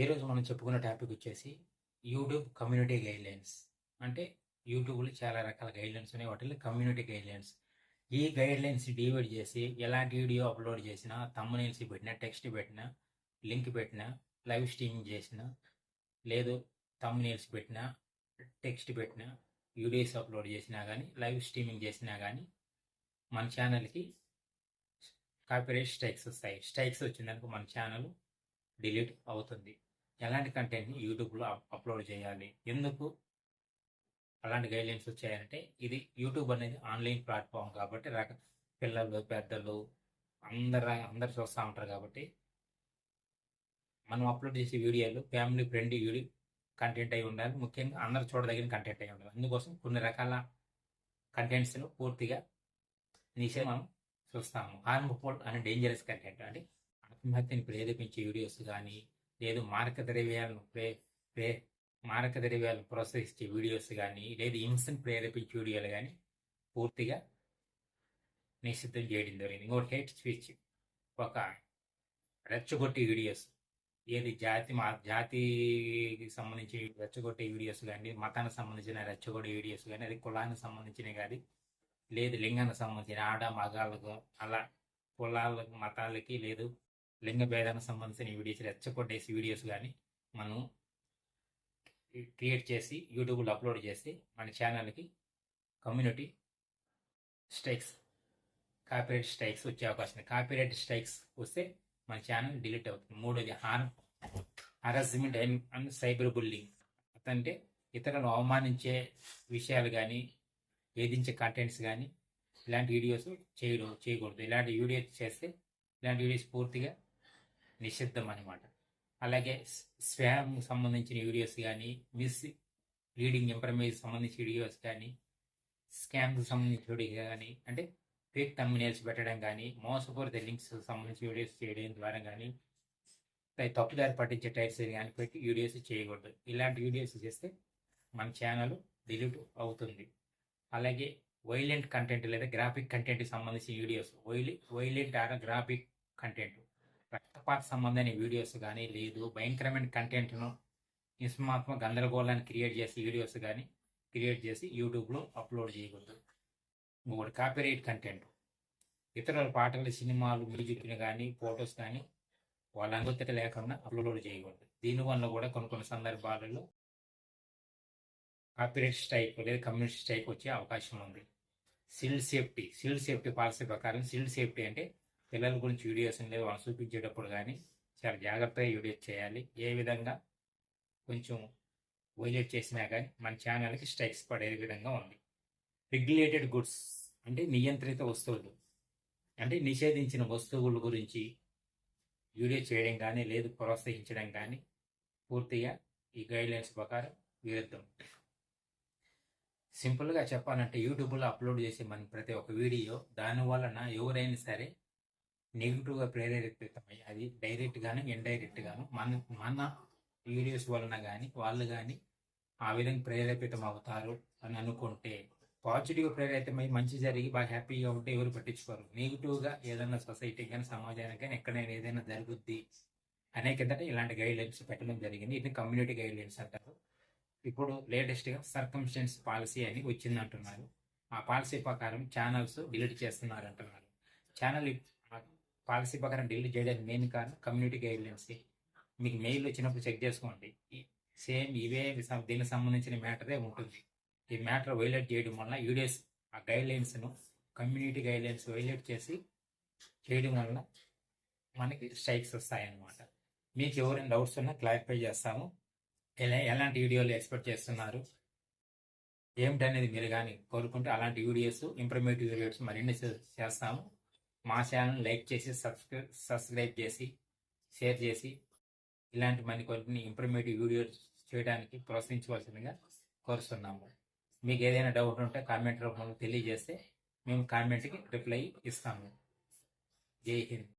ఈరోజు మనం చెప్పుకున్న టాపిక్ వచ్చేసి యూట్యూబ్ కమ్యూనిటీ గైడ్లైన్స్. అంటే యూట్యూబ్లో చాలా రకాల గైడ్లైన్స్ ఉన్నాయి. వాటిలో కమ్యూనిటీ గైడ్లైన్స్. ఈ గైడ్లైన్స్ డివైడ్ చేసి ఎలాంటి వీడియో అప్లోడ్ చేసినా తమ్మునేల్సి పెట్టినా టెక్స్ట్ పెట్టినా లింక్ పెట్టినా లైవ్ స్ట్రీమింగ్ చేసినా లేదు తమ్మునేల్స్ పెట్టినా టెక్స్ట్ పెట్టినా వీడియోస్ అప్లోడ్ చేసినా కానీ లైవ్ స్ట్రీమింగ్ చేసినా కానీ మన ఛానల్కి కాపీరైట్ స్ట్రైక్స్ వస్తాయి. స్ట్రైక్స్ వచ్చిందనుకో మన ఛానల్ డిలీట్ అవుతుంది. ఎలాంటి కంటెంట్ని యూట్యూబ్లో అప్లోడ్ చేయాలి? ఎందుకు అలాంటి గైడ్లైన్స్ వచ్చాయంటే ఇది యూట్యూబ్ అనేది ఆన్లైన్ ప్లాట్ఫామ్ కాబట్టి రక పిల్లలు పెద్దలు అందరు అందరు చూస్తూ ఉంటారు కాబట్టి మనం అప్లోడ్ చేసే వీడియోలు ఫ్యామిలీ ఫ్రెండ్ వీడియో కంటెంట్ అయి ఉండాలి. ముఖ్యంగా అందరు చూడదగిన కంటెంట్ అయి ఉండాలి. అందుకోసం కొన్ని రకాల కంటెంట్స్ను పూర్తిగా నిషేధం మనం చూస్తాము. హార్మ్ఫుల్ అండ్ డేంజరస్ కంటెంట్ అంటే ఆత్మహత్యని ప్రేరేపించే వీడియోస్ కానీ లేదు మారక ద్రవ్యాలను ప్రే ప్రే మారక ద్రవ్యాలను ప్రోత్సహించే వీడియోస్ కానీ లేదు హింసను ప్రేరేపించే వీడియోలు కానీ పూర్తిగా నిషిద్ధం చేయడం జరిగింది. ఇంకోటి హేట్ స్పీచ్. ఒక రెచ్చగొట్టి వీడియోస్. ఏది జాతి మా జాతికి సంబంధించి రెచ్చగొట్టే వీడియోస్ కానీ మతానికి సంబంధించిన రెచ్చగొట్టే వీడియోస్ కానీ అది కులానికి సంబంధించినవి కానీ లేదు లింగానికి సంబంధించిన ఆడ మగాళ్ళకు అలా కులాలకు మతాలకి లేదు లింగ భేదానికి సంబంధించిన వీడియోస్ రెచ్చగొట్టేసి వీడియోస్ కానీ మనం క్రియేట్ చేసి యూట్యూబ్లో అప్లోడ్ చేసి మన ఛానల్కి కమ్యూనిటీ స్ట్రైక్స్ కాపీరైట్ స్ట్రైక్స్ వచ్చే అవకాశం ఉంది. కాపీరైట్ స్ట్రైక్స్ వస్తే మన ఛానల్ డిలీట్ అవుతుంది. మూడోది har harassment and cyber bullying. అంటే ఇతరులను అవమానించే విషయాలు కానీ వేధించే కంటెంట్స్ కానీ ఇలాంటి వీడియోస్ చేయడం చేయకూడదు. ఇలాంటి వీడియోస్ చేస్తే ఇలాంటి వీడియోస్ పూర్తిగా నిషిద్ధం అనమాట అలాగే స్వామ్ సంబంధించిన వీడియోస్ కానీ మిస్ లీడింగ్ ఇంప్రమేజ్ సంబంధించిన వీడియోస్ కానీ స్కామ్కి సంబంధించిన వీడియో కానీ అంటే ఫేక్ కంపెనీస్ పెట్టడం కానీ మోసపూరిత లింక్స్ సంబంధించిన వీడియోస్ చేయడం ద్వారా కానీ తప్పుదారి పట్టించే టైప్స్ కానీ పెట్టి వీడియోస్ చేయకూడదు. ఇలాంటి వీడియోస్ చేస్తే మన ఛానల్ డిలీట్ అవుతుంది. అలాగే వైలెంట్ కంటెంట్ లేదా గ్రాఫిక్ కంటెంట్కి సంబంధించిన వీడియోస్ వైలి వైలెంట్ ఆర్ గ్రాఫిక్ కంటెంట్. రక్తపాత సంబంధమైన వీడియోస్ కానీ లేదు భయంకరమైన కంటెంట్ను హింసాత్మక గందరగోళాన్ని క్రియేట్ చేసే వీడియోస్ కానీ క్రియేట్ చేసి యూట్యూబ్లో అప్లోడ్ చేయకూడదు ఇంకొకటి కాపీరైట్ కంటెంట్. ఇతరుల పాటలు సినిమాలు మ్యూజిక్ని కానీ ఫొటోస్ కానీ వాళ్ళ అనుమతి లేకుండా అప్లోడ్ చేయకూడదు దీనివల్ల కూడా కొన్ని కొన్ని సందర్భాలలో కాపీరైట్ స్ట్రైక్ లేదా కమ్యూనిటీ స్ట్రైక్ వచ్చే అవకాశం ఉంది. సిల్ సేఫ్టీ. సిల్ సేఫ్టీ పాలసీ ప్రకారం సిల్ సేఫ్టీ అంటే పిల్లల గురించి వీడియోస్ లేవు. వాళ్ళు చూపించేటప్పుడు కానీ చాలా జాగ్రత్తగా వీడియోస్ చేయాలి. ఏ విధంగా కొంచెం వైలేట్ చేసినా కానీ మన ఛానల్కి స్ట్రైక్స్ పడే విధంగా ఉంది. రెగ్యులేటెడ్ గుడ్స్ అంటే నియంత్రిత వస్తువులు. అంటే నిషేధించిన వస్తువుల గురించి వీడియో చేయడం కానీ లేదు ప్రోత్సహించడం కానీ పూర్తిగా ఈ గైడ్లైన్స్ ప్రకారం విరుద్ధం. సింపుల్గా చెప్పాలంటే యూట్యూబ్లో అప్లోడ్ చేసే మన ప్రతి ఒక్క వీడియో దాని వలన ఎవరైనా సరే నెగిటివ్గా ప్రేరేపితమై అది డైరెక్ట్ గాను ఇండైరెక్ట్ గాను మన మన వీడియోస్ వలన కానీ వాళ్ళు కానీ ఆ విధంగా ప్రేరేపితం అవుతారు అని అనుకుంటే పాజిటివ్ ప్రేరేపితమై మంచి జరిగి బాగా హ్యాపీగా ఉంటే ఎవరు పట్టించుకోరు. నెగిటివ్గా ఏదైనా సొసైటీ కానీ సమాజానికి కానీ ఎక్కడైనా ఏదైనా జరుగుద్ది అనే కిందట ఇలాంటి గైడ్ లైన్స్ పెట్టడం జరిగింది. ఇది కమ్యూనిటీ గైడ్ లైన్స్ అంటారు. ఇప్పుడు లేటెస్ట్గా సర్కమ్స్టెన్స్ పాలసీ అని వచ్చింది అంటున్నారు ఆ పాలసీ ప్రకారం ఛానల్స్ డిలీట్ చేస్తున్నారు అంటున్నారు ఛానల్ పాలసీ ప్రకారం డిలీట్ చేయడానికి మెయిన్ కాను కమ్యూనిటీ గైడ్లైన్స్ మీకు మెయిల్ వచ్చినప్పుడు చెక్ చేసుకోండి. సేమ్ ఇవే దీనికి సంబంధించిన మ్యాటరే ఉంటుంది. ఈ మ్యాటర్ వైలేట్ చేయడం వల్ల యూడిఎస్ ఆ గైడ్లైన్స్ను కమ్యూనిటీ గైడ్లైన్స్ వైలేట్ చేసి చేయడం వల్ల మనకి స్ట్రైక్స్ వస్తాయన్నమాట. మీకు ఎవరైనా డౌట్స్ ఉన్నా క్లారిఫై చేస్తాము. ఎలా ఎలాంటి వీడియోలు ఎక్స్పెక్ట్ చేస్తున్నారు? ఏమిటనేది మీరు కానీ కోరుకుంటే అలాంటి వీడియోస్ ఇంప్రమేటివ్ వీడియోస్ మరిన్ని చేస్తాము. మా ఛానల్ లైక్ చేసి సబ్స్క్రైబ్ సబ్స్క్రైబ్ చేసి షేర్ చేసి ఇలాంటి మరి కొన్ని ఇంప్రమేటివ్ వీడియోస్ చేయడానికి ప్రోత్సహించవలసిందిగా కోరుస్తున్నాము. మీకు ఏదైనా డౌట్ ఉంటే కామెంట్ రూపంలో తెలియజేస్తే మేము కామెంట్కి రిప్లై ఇస్తాము. జై హింద్.